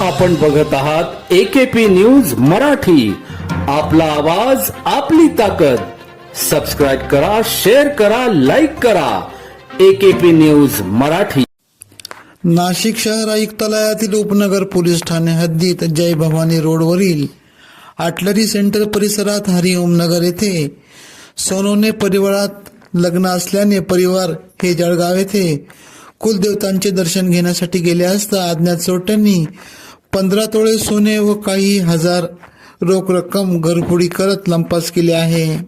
आपण बघत आहात एकेपी न्यूज मराठी. आपला आवाज आपली ताकद. सबस्क्राईब करा शेअर करा लाईक करा. AKP news Marathi. नाशिक शहर आयुक्तालयातील उपनगर पोलीस ठाणे हद्दीत जय भवानी रोडवरील आटलरी सेंटर परिसरात हरिओम नगर येथे सोनोने परिवारात लग्न असल्याने परिवार हे जळगाव येथे कुलदेवतांचे दर्शन घेण्यासाठी गेले असता अज्ञात चोरट्यांनी पंधरा तोळे सोने व काही हजार रोख रक्कम घरफोडी करत लंपास केले आहे.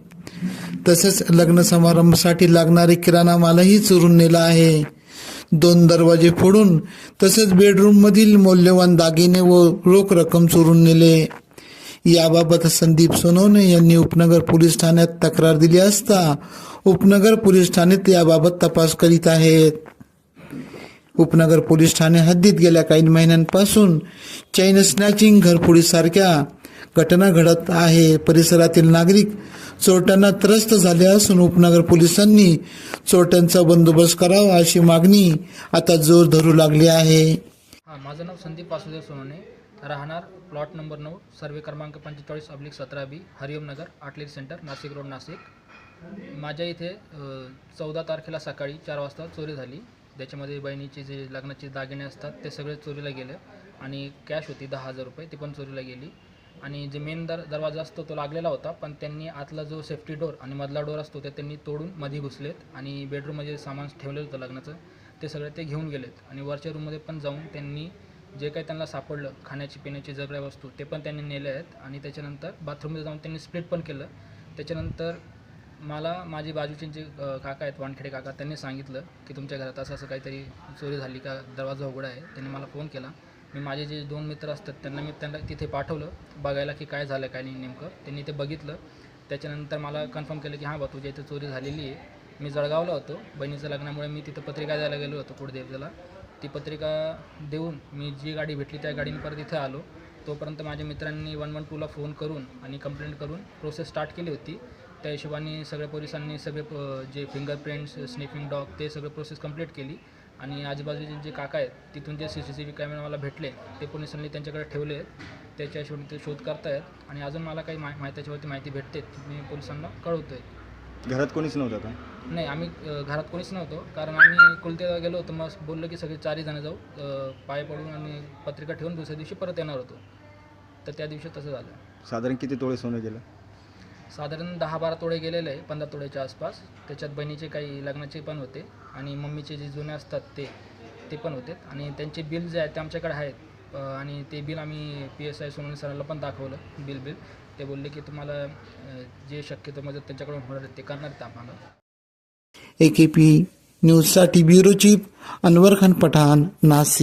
तसेच लग्न समारंभासाठी लागणारे किराणा मालही चोरून नेला आहे. दोन दरवाजे फोडून तसेच बेडरूममधील मौल्यवान दागिने व रोख रक्कम चोरून नेले. याबाबत संदीप सोनवणे यांनी उपनगर पोलीस ठाण्यात तक्रार दिली असता उपनगर पोलीस ठाण्यात याबाबत तपास करीत आहेत. उपनगर पोलीस ठाणे हद्दीत गेल्या काही महिन्यांपासून चैन स्नॅचिंग घरफोडीसारख्या घटना घडत आहे. परिसरातील नागरिक चोरट्यांना त्रस्त झाले असून उपनगर पोलिसांनी चोरट्यांचा बंदोबस्त करावा अशी मागणी आता जोर धरू लागली आहे. हां माझं नाव संदीप वासुदेव सोनवणे. राहणार प्लॉट नंबर नऊ सर्वे क्रमांक पंचेचाळीस अब्लिक सतरा B Hariom Nagar outlet centre Nashik road Nashik. माझ्या इथे चौदा तारखेला सकाळी चार वाजता चोरी झाली. त्याच्यामध्ये बहिणीचे जे लग्नाचे दागिने असतात ते सगळे चोरीला गेले आणि कॅश होती दहा हजार रुपये ती पण चोरीला गेली. आणि जे मेन दर दरवाजा असतो तो लागलेला होता पण त्यांनी आतला जो सेफ्टी डोर आणि मधला डोर असतो ते त्यांनी तोडून मध्ये घुसलेत आणि बेडरूममध्ये सामान ठेवलेलं होतं लग्नाचं ते सगळे ते घेऊन गेलेत. आणि वरच्या रूममध्ये पण जाऊन त्यांनी जे काही त्यांना सापडलं खाण्याची पिण्याची सगळ्या वस्तू ते पण त्यांनी नेले आहेत. आणि त्याच्यानंतर बाथरूममध्ये जाऊन त्यांनी स्प्लिट पण केलं. त्याच्यानंतर मला माझे बाजूचे जे काका आहेत वानखेडे काका त्यांनी सांगितलं की तुमच्या घरात असं असं काहीतरी चोरी झाली का? दरवाजा उघडा आहे. त्यांनी मला फोन केला. मी माझे जे दोन मित्र असतात त्यांना मी त्यांना तिथे पाठवलं बघायला की काय झालं काय नाही नेमकं. त्यांनी ते बघितलं. त्याच्यानंतर मला कन्फर्म केलं की हां बा तुझ्या इथे चोरी झालेली आहे. मी जळगावला होतो. बहिणीचं लग्नामुळे मी तिथं पत्रिका द्यायला गेलो होतो कुडदेवजाला ती पत्रिका देऊन मी जी गाडी भेटली त्या गाडीने परत इथे आलो. तोपर्यंत माझ्या मित्रांनी वन वन टूला फोन करून आणि कंप्लेंट करून प्रोसेस स्टार्ट केली होती. त्या हिशोबाने सगळ्या पोलिसांनी सगळे जे फिंगरप्रिंट्स स्निफिंग डॉग ते सगळं प्रोसेस कंप्लीट केली. आणि आजूबाजूचे जे काका आहेत तिथून जे C C T V camera मला भेटले ते पोलिसांनी त्यांच्याकडे ठेवले. आहेत त्याच्या हिशोबाने ते शोध करतायत. आणि अजून मला काही माहि माहिती त्याच्यावरती माहिती भेटते मी पोलिसांना कळवतो आहे घरात कोणीच नव्हतं का? नाही आम्ही घरात कोणीच नव्हतो. कारण आम्ही कुलतेला गेलो होतो मग बोललो की सगळे चारही जण जाऊ. पाय पडून आणि पत्रिका ठेवून दुसऱ्या दिवशी परत येणार होतो. तर त्या दिवशी तसं झालं. साधारण किती तोळे सोनं गेलं? साधारण दहा बारा तोडे गेलेले आहे पंधरा तोड्याच्या आसपास. त्याच्यात बहिणीचे काही लग्नाचे पण होते आणि मम्मीचे जे जुने असतात ते ते पण होते. आणि त्यांचे बिल जे आहेत ते आमच्याकडे आहेत. आणि ते बिल आम्ही पी एस आय सोनल सरांना पण दाखवलं बिल बिल. ते बोलले की तुम्हाला जे शक्यतो मदत त्यांच्याकडून होणार आहे ते करणार आहेत आम्हाला. ए के पी न्यूजसाठी ब्युरो चीफ अनवर खान पठाण नाशिक.